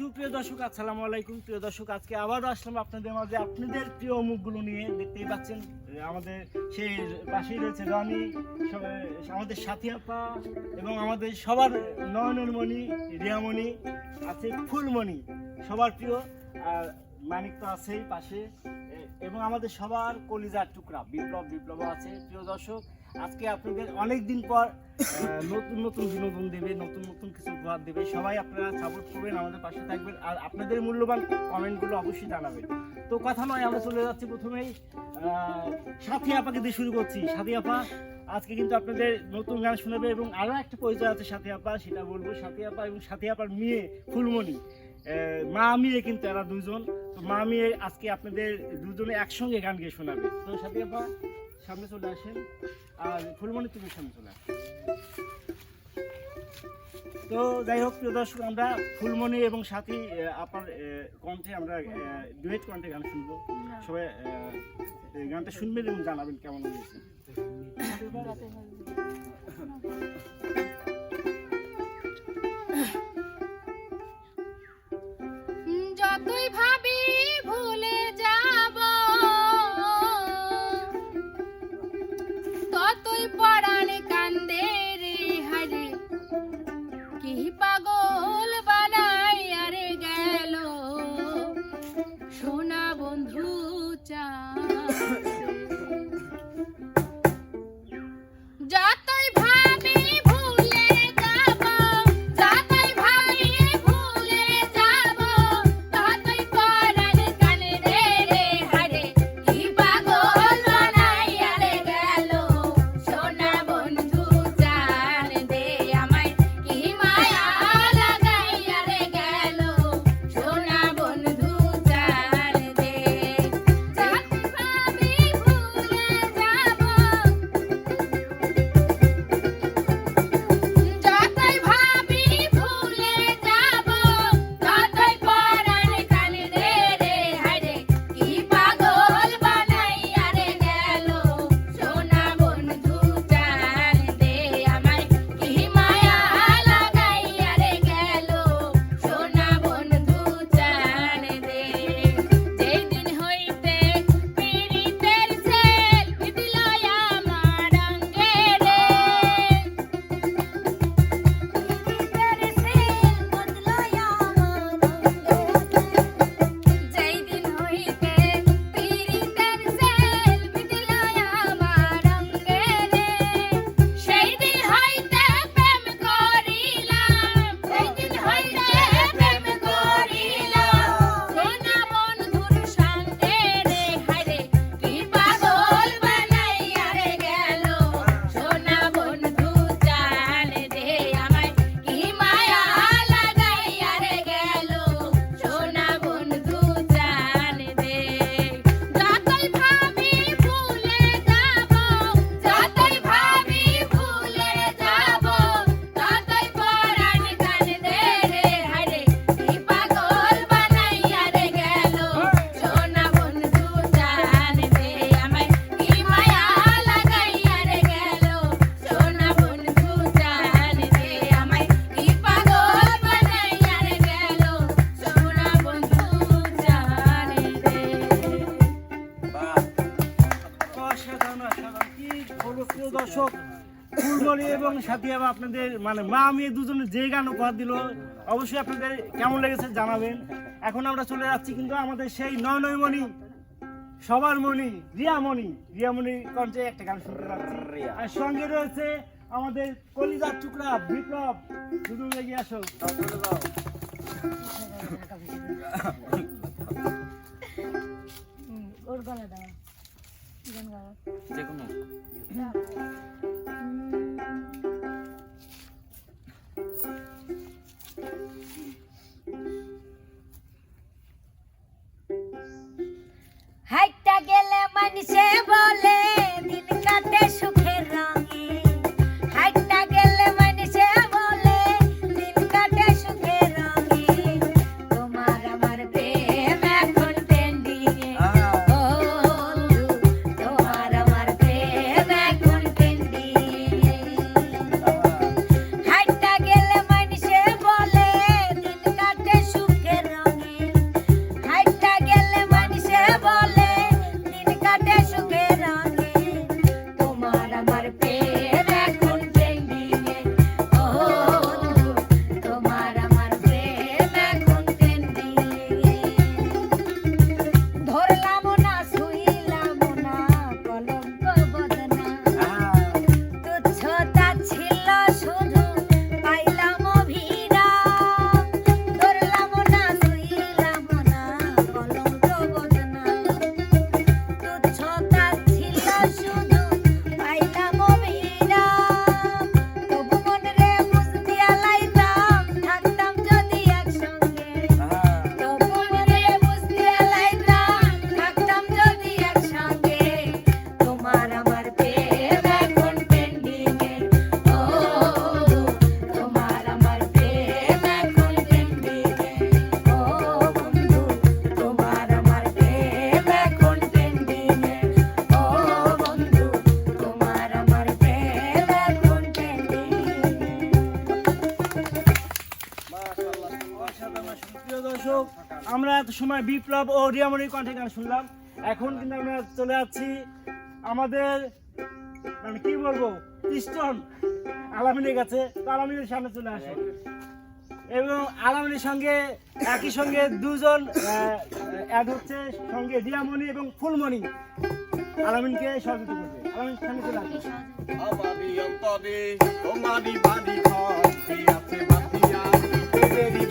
সুপ্রিয় দর্শক, আসসালামু আলাইকুম। প্রিয় দর্শক, আজকে আবারও আসলাম আপনাদের মাঝে আপনাদের প্রিয় মুখগুলো নিয়ে। দেখতেই পাচ্ছেন, আমাদের সেই পাশেই রয়েছে রনি আমাদের সাথী আপা এবং আমাদের সবার নয়নের মণি রিয়ামণি, আছে ফুলমণি, সবার প্রিয়। আর মানিক তো আছেই পাশে। এবং আমাদের সবার কলিজার টুকরা, বিপ্লব বিপ্লব আছে। প্রিয় দর্শক আজকে আপনাদের অনেক দিন পর নতুন নতুন বিনোদন দেবে, নতুন নতুন কিছু উপহার দেবে। সবাই আপনারা সাপোর্ট করবেন, আমাদের পাশে থাকবেন। আর আপনাদের মূল্যবান কমেন্টগুলো অবশ্যই জানাবেন। তো কথা নয়, আমরা চলে যাচ্ছি প্রথমেই। সাথী আপাকে দিয়ে শুরু করছি। সাথী আপা, আজকে কিন্তু আপনাদের নতুন গান শোনাবে এবং আরও একটা পরিচয় আছে সাথী আপা, সেটা বলব সাথী আপা এবং সাথী আপার মেয়ে ফুলমণি। মা মেয়ে কিন্তু এরা দুজন। তো মা মেয়ে আজকে আপনাদের দুজনে একসঙ্গে গান গিয়ে শোনাবে। তো সাথী আপা সামনে চলে আসেন। আর ফুলমণি তুমি সামনে চলে আসেন। তো যাই হোক, প্রিয় দর্শক, আমরা ফুলমণি এবং সাথী আপার কণ্ঠে আমরা ডুয়েট কণ্ঠে গান শুনব। সবাই গানটা শুনবেন এবং জানাবেন কেমন হয়েছে। আপনাদের মানে মা মেয়ে দুজনে যে গান উপহার দিল অবশ্যই আপনাদের কেমন লেগেছে জানাবেন। এখন আমরা চলে যাচ্ছি কিন্তু আমাদের সেই নয় নয় মণি সবার মণি রিয়ামণি। রিয়ামণি কণ্ঠে একটা গান শুনতে যাচ্ছি। আর সঙ্গে রয়েছে আমাদের কলিজার টুকরা বিপ্লব। দুজন লেগে আসো। ওর গলা দাও। গান গাও? যে কোনো। সময় বিপ্লব ও রিয়ামনির কণ্ঠে গান শুনলাম। এখন কিন্তু আমরা চলে যাচ্ছি আমাদের মানে কি বলব খ্রিস্টন আলামিনের কাছে। আলামিনের সামনে চলে আসে। এবং আলামিনের সঙ্গে, একই সঙ্গে দুজন অ্যাড হচ্ছে সঙ্গে রিয়ামণি এবং ফুলমণি। আলামিনকে সহযোগিতা করবে। আলামিন, সামনে চলে আসে। আমারি অন্তরে তোমারি বাড়ি ঘর আছে বাতিয়া প্রেমেরই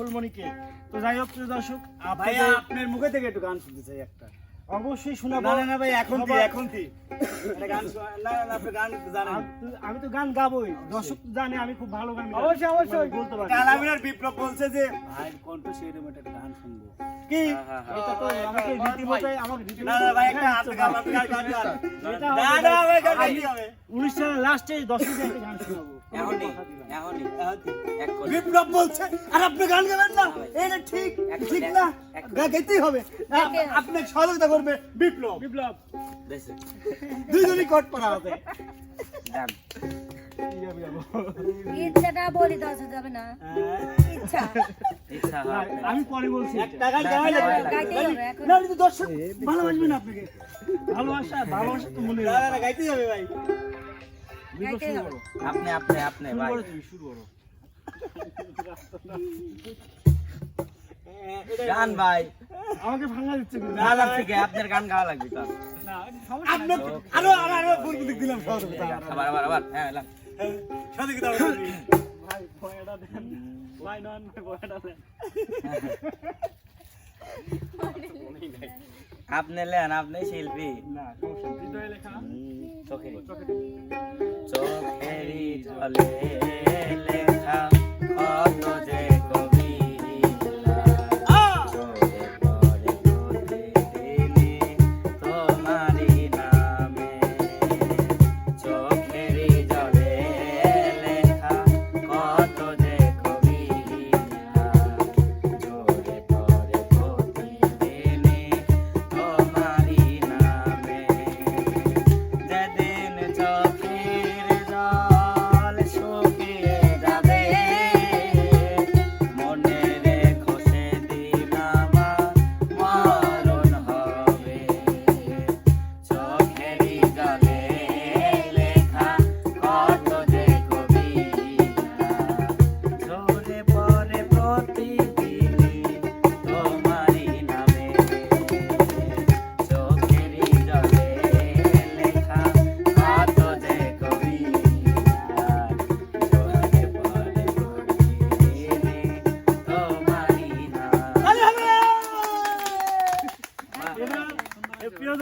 ফুলমণিকে। তো যাই হোক প্রিয় দর্শক ভাইয়া আপনার মুখে থেকে একটু গান শুনতে চাই একটা। অবশ্যই শোনাবো। না না ভাই এখন দি এখন দি। গান না না আপনি গান জানেন। আমি তো- গান গাবোই। দর্শক জানে আমি খুব ভালো গান অবশ্যই, অবশ্যই। মানে বলতে পারি কালামিনার বিপ্লব বলছে যে ভাই কণ্ঠ সেই সেরকম একটা গান শুনব। কি? হ্যাঁ, হ্যাঁ। এটা তো আমাকে রীতিমতো আমাকে রীতিমতো না না ভাই একটা গান গান আপনি গান গান। না না ভাই। গান গাইতে হবে। অনুষ্ঠানের লাস্টে দর্শকদের একটা গান শোনাবো। এখনই এখনই। বিপ্লব বলছে আর আপনি গান গাবেন না? এটা ঠিক ঠিক না? গাইতেই হবে। আপনি সহযোগিতা করবে বিপ্লব। বিপ্লব। দেশে দুইজনই কট পরা হবে। ইচ্ছাটা বলি দাও যাবে না। ইচ্ছা। ইচ্ছা না, হয় আমি পরে বলছি। গাইতে না দর্শক ভালোবাসবে না আপনাকে। ভালোবাসা ভালোবাসা তো মনে গাইতেই হবে ভাই। আপনি আপনি আপনি ভাই শুরু করো গান ভাই আমাকে ভাঙা দিচ্ছে না না ঠিক আছে আপনার গান গাওয়া লাগবে তো না, আপনি আরও আরও আরও পূর্ব দিক দিলাম সহযোগিতা আবার আবার আবার হ্যাঁ লাগ। সহযোগিতা করবে। ভাই ভয়টা দেন ভাই নন ভয়টা দেন আপনি লেন আপনি শিল্পী। না। লেখা। চোখে চোখে চোখেরই। জলে লেখা কত যে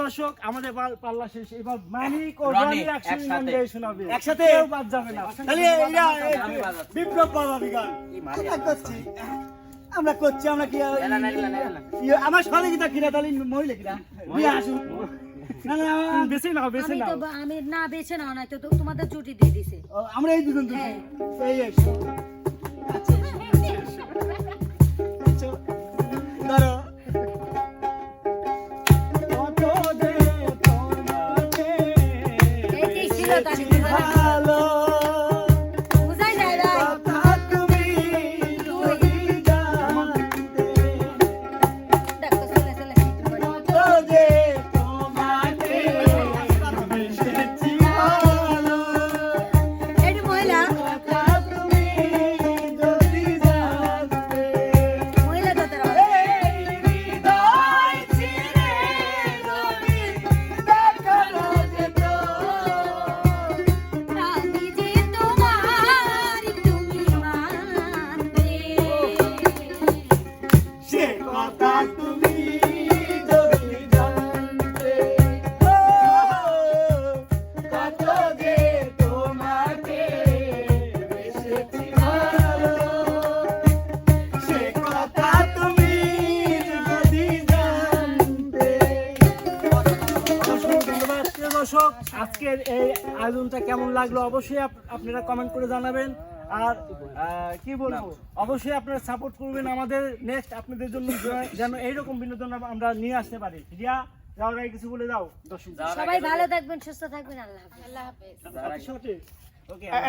দর্শক আমাদের পাল্লা শেষ। এবার মানিক ও রানি একসাথে শোনাবে। একসাথে? কেউ বাদ যাবে না। তাহলে এরা বিপ্লব বাবাবি গান। করছি। আমরা করছি আমরা কি ইয়ে, আমার সহযোগিতা কিনা তাহলে মহিলা কিনা? বিয়ে আসু। আমরা এই দুজন আচ্ছা। আজকের এই আয়োজনটা কেমন লাগল অবশ্যই আপনারা কমেন্ট করে জানাবেন। আর কি বলব? অবশ্যই আপনারা সাপোর্ট করবেন আমাদের নেক্সট আপনাদের জন্য যেন এইরকম বিনোদন আমরা নিয়ে আসতে পারি। রিয়া যাওয়ার কিছু বলে দাও। সবাই ভালো থাকবেন সুস্থ থাকবেন আল্লাহ হাফেজ। আল্লাহ হাফেজ। ওকে